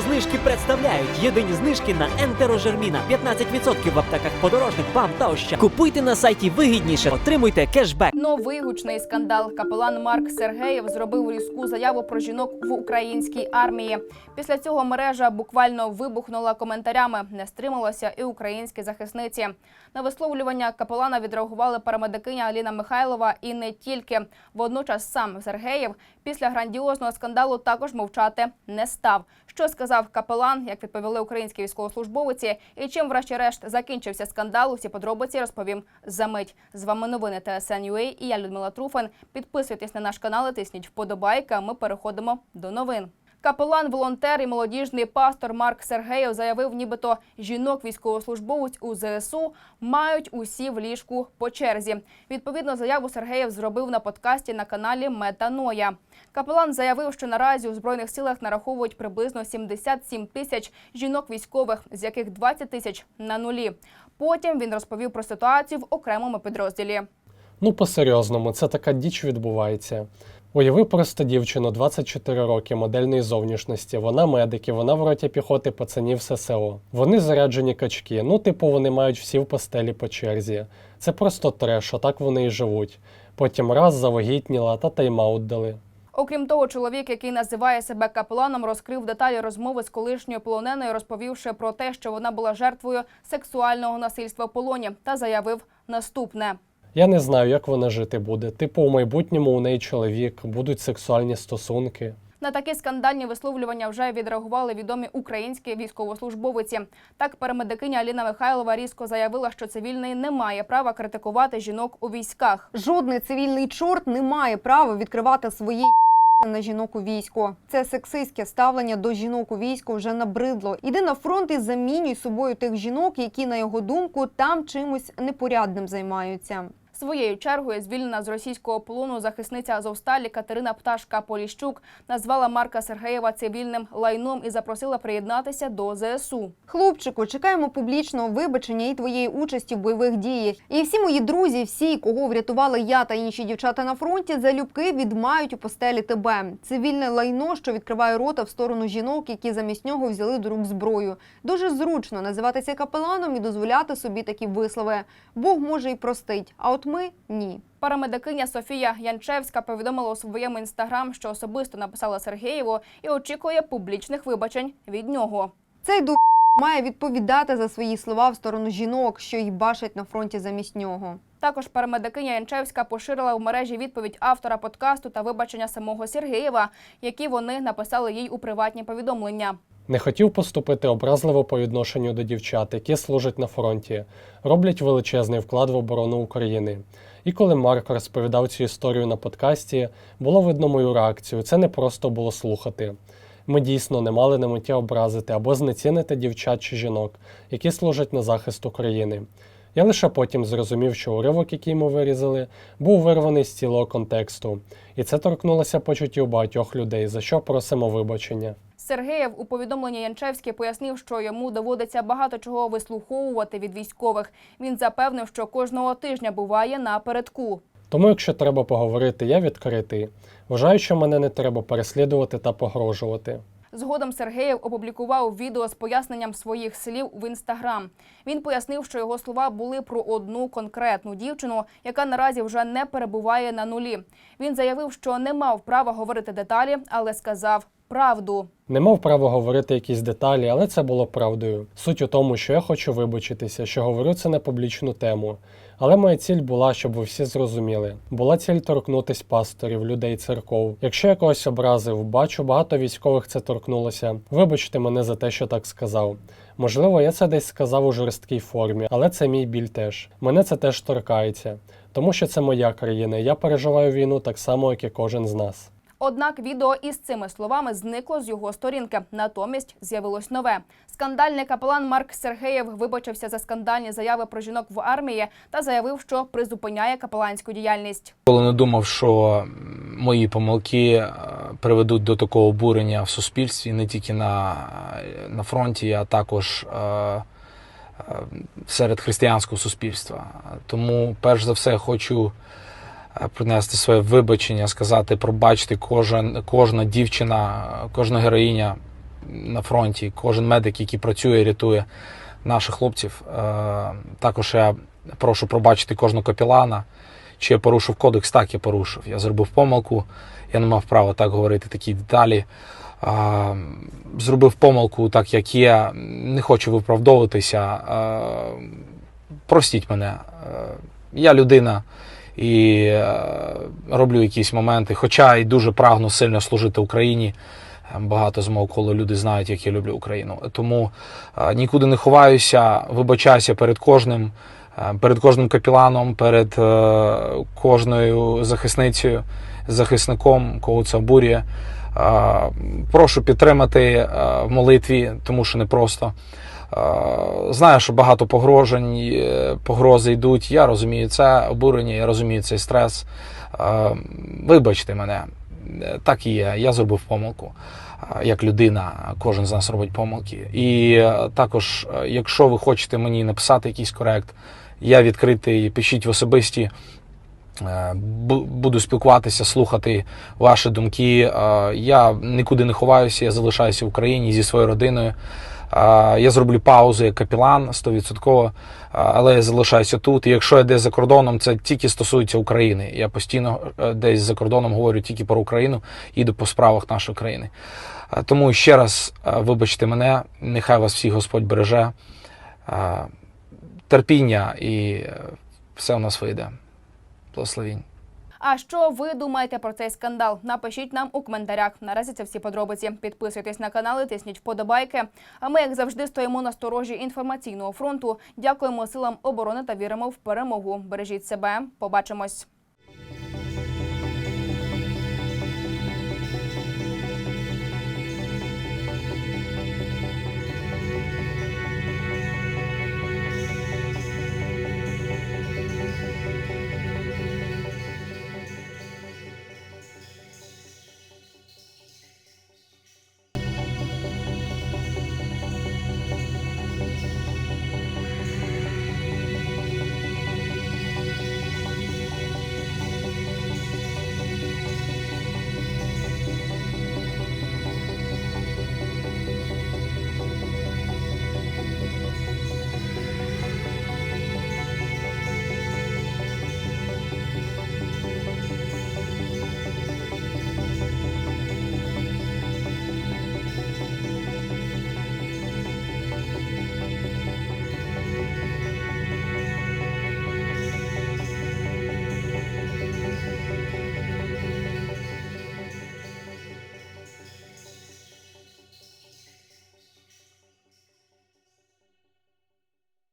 Знижки представляють єдині знижки на ентерожерміна. 15% в аптеках подорожник, ПАМ та оща. Купуйте на сайті вигідніше, отримуйте кешбек. Новий гучний скандал. Капелан Марк Сергеєв зробив різку заяву про жінок в українській армії. Після цього мережа буквально вибухнула коментарями. Не стрималося і українські захисниці. На висловлювання капелана відреагували парамедикиня Аліна Михайлова і не тільки. Водночас сам Сергеєв після грандіозного скандалу також мовчати не став. Що сказав капелан, як відповіли українські військовослужбовиці, і чим, врешті-решт, закінчився скандал, усі подробиці розповім за мить. З вами новини ТСН.UA і я Людмила Труфан. Підписуйтесь на наш канал, тисніть вподобайки. а Ми переходимо до новин. Капелан, волонтер і молодіжний пастор Марк Сергеєв заявив, нібито жінок військовослужбовець у ЗСУ мають усі в ліжку по черзі. Відповідно, заяву Сергеєв зробив на подкасті на каналі Метаноя. Капелан заявив, що наразі у збройних силах нараховують приблизно 77 тисяч жінок військових, з яких 20 тисяч на нулі. Потім він розповів про ситуацію в окремому підрозділі. Ну, по-серйозному, це така діч відбувається. Уяви просто дівчину 24 роки модельної зовнішності. Вона медики, вона в роті піхоти пацанів ССО. Вони заряджені качки. Ну, типу, вони мають всі в постелі по черзі. Це просто треш, отак вони і живуть. Потім раз завагітніла та тайм-аут дали. Окрім того, чоловік, який називає себе капеланом, розкрив деталі розмови з колишньою полоненою, розповівши про те, що вона була жертвою сексуального насильства в полоні, та заявив наступне. Я не знаю, як вона жити буде. Типу, у майбутньому у неї чоловік, будуть сексуальні стосунки. На такі скандальні висловлювання вже відреагували відомі українські військовослужбовиці. Так, парамедикиня Аліна Михайлова різко заявила, що цивільний не має права критикувати жінок у військах. Жодний цивільний чорт не має права відкривати свої на жінок у війську. Це сексистське ставлення до жінок у війську вже набридло. Іди на фронт і замінюй собою тих жінок, які, на його думку, там чимось непорядним займаються. Своєю чергою звільнена з російського полону захисниця Азовсталі Катерина Пташка Поліщук назвала Марка Сергеєва цивільним лайном і запросила приєднатися до ЗСУ. Хлопчику, чекаємо публічного вибачення і твоєї участі в бойових діях. І всі мої друзі, всі, кого врятували я та інші дівчата на фронті, залюбки відмають у постелі тебе. Цивільне лайно, що відкриває рота в сторону жінок, які замість нього взяли до рук зброю. Дуже зручно називатися капеланом і дозволяти собі такі вислови. Бог може і простить, а от ми ні. Парамедикиня Софія Янчевська повідомила у своєму інстаграм, що особисто написала Сергієву і очікує публічних вибачень від нього. Цей ду має відповідати за свої слова в сторону жінок, що їх бачать на фронті замість нього. Також парамедикиня Янчевська поширила в мережі відповідь автора подкасту та вибачення самого Сергієва, які вони написали їй у приватні повідомлення. Не хотів поступити образливо по відношенню до дівчат, які служать на фронті, роблять величезний вклад в оборону України. І коли Марк розповідав цю історію на подкасті, було видно мою реакцію. Це не просто було слухати. Ми дійсно не мали на меті образити або знецінити дівчат чи жінок, які служать на захист України. Я лише потім зрозумів, що уривок, який ми вирізали, був вирваний з цілого контексту, і це торкнулося почуттів багатьох людей, за що просимо вибачення. Сергеєв у повідомленні Янчевський пояснив, що йому доводиться багато чого вислуховувати від військових. Він запевнив, що кожного тижня буває напередку. Тому, якщо треба поговорити, я відкритий. Вважаю, що мене не треба переслідувати та погрожувати. Згодом Сергеєв опублікував відео з поясненням своїх слів в інстаграм. Він пояснив, що його слова були про одну конкретну дівчину, яка наразі вже не перебуває на нулі. Він заявив, що не мав права говорити деталі, але сказав правду. Не мав права говорити якісь деталі, але це було правдою. Суть у тому, що я хочу вибачитися, що говорю це на публічну тему. Але моя ціль була, щоб ви всі зрозуміли. Була ціль торкнутись пасторів, людей, церков. Якщо я когось образив, бачу, багато військових це торкнулося. Вибачте мене за те, що так сказав. Можливо, я це десь сказав у жорсткій формі, але це мій біль теж. Мене це теж торкається, тому що це моя країна. Я переживаю війну так само, як і кожен з нас. Однак відео із цими словами зникло з його сторінки. Натомість з'явилось нове. Скандальний капелан Марк Сергеєв вибачився за скандальні заяви про жінок в армії та заявив, що призупиняє капеланську діяльність. Коли не думав, що мої помилки е, приведуть до такого обурення в суспільстві, не тільки на, на фронті, а також е, е, серед християнського суспільства. Тому, перш за все, хочу е, принести своє вибачення, сказати, пробачте, кожен, кожна дівчина, кожна героїня на фронті, кожен медик, який працює, рятує наших хлопців. Е, Також я прошу пробачити кожного капілана. Чи я порушив кодекс? Так, я порушив. Я зробив помилку, я не мав права так говорити такі деталі. Зробив помилку так, як є. Не хочу виправдовуватися. Простіть мене. Е, Я людина і е, роблю якісь моменти. Хоча і дуже прагну сильно служити Україні. Е, Багато з мого колу люди знають, як я люблю Україну. Тому е, нікуди не ховаюся, вибачаюся перед кожним, перед кожним капіланом, перед кожною захисницею, захисником, кого це обурює. Прошу підтримати в молитві, тому що непросто. Е, Знаю, що багато погрожень, е, погрози йдуть. Я розумію це обурення, я розумію цей стрес. Е, Вибачте мене, Е, так і є. Я зробив помилку. Е, Як людина, кожен з нас робить помилки. І е, також, е, якщо ви хочете мені написати якийсь корект, я відкритий, пишіть в особисті. Е, Буду спілкуватися, слухати ваші думки. Е, Я нікуди не ховаюся, я залишаюся в Україні зі своєю родиною. Я зроблю паузу як капілан 100%, е, але я залишаюся тут. І якщо я десь за кордоном, це тільки стосується України. Я постійно е, десь за кордоном говорю тільки про Україну, їду по справах нашої країни. Тому ще раз е, вибачте мене, нехай вас всіх Господь береже. Терпіння і е, все у нас вийде. Благословінь. А що ви думаєте про цей скандал? Напишіть нам у коментарях. Наразі це всі подробиці. Підписуйтесь на канал, і тисніть вподобайки. А ми, як завжди, стоїмо на сторожі інформаційного фронту. Дякуємо силам оборони та віримо в перемогу. Бережіть себе. Побачимось.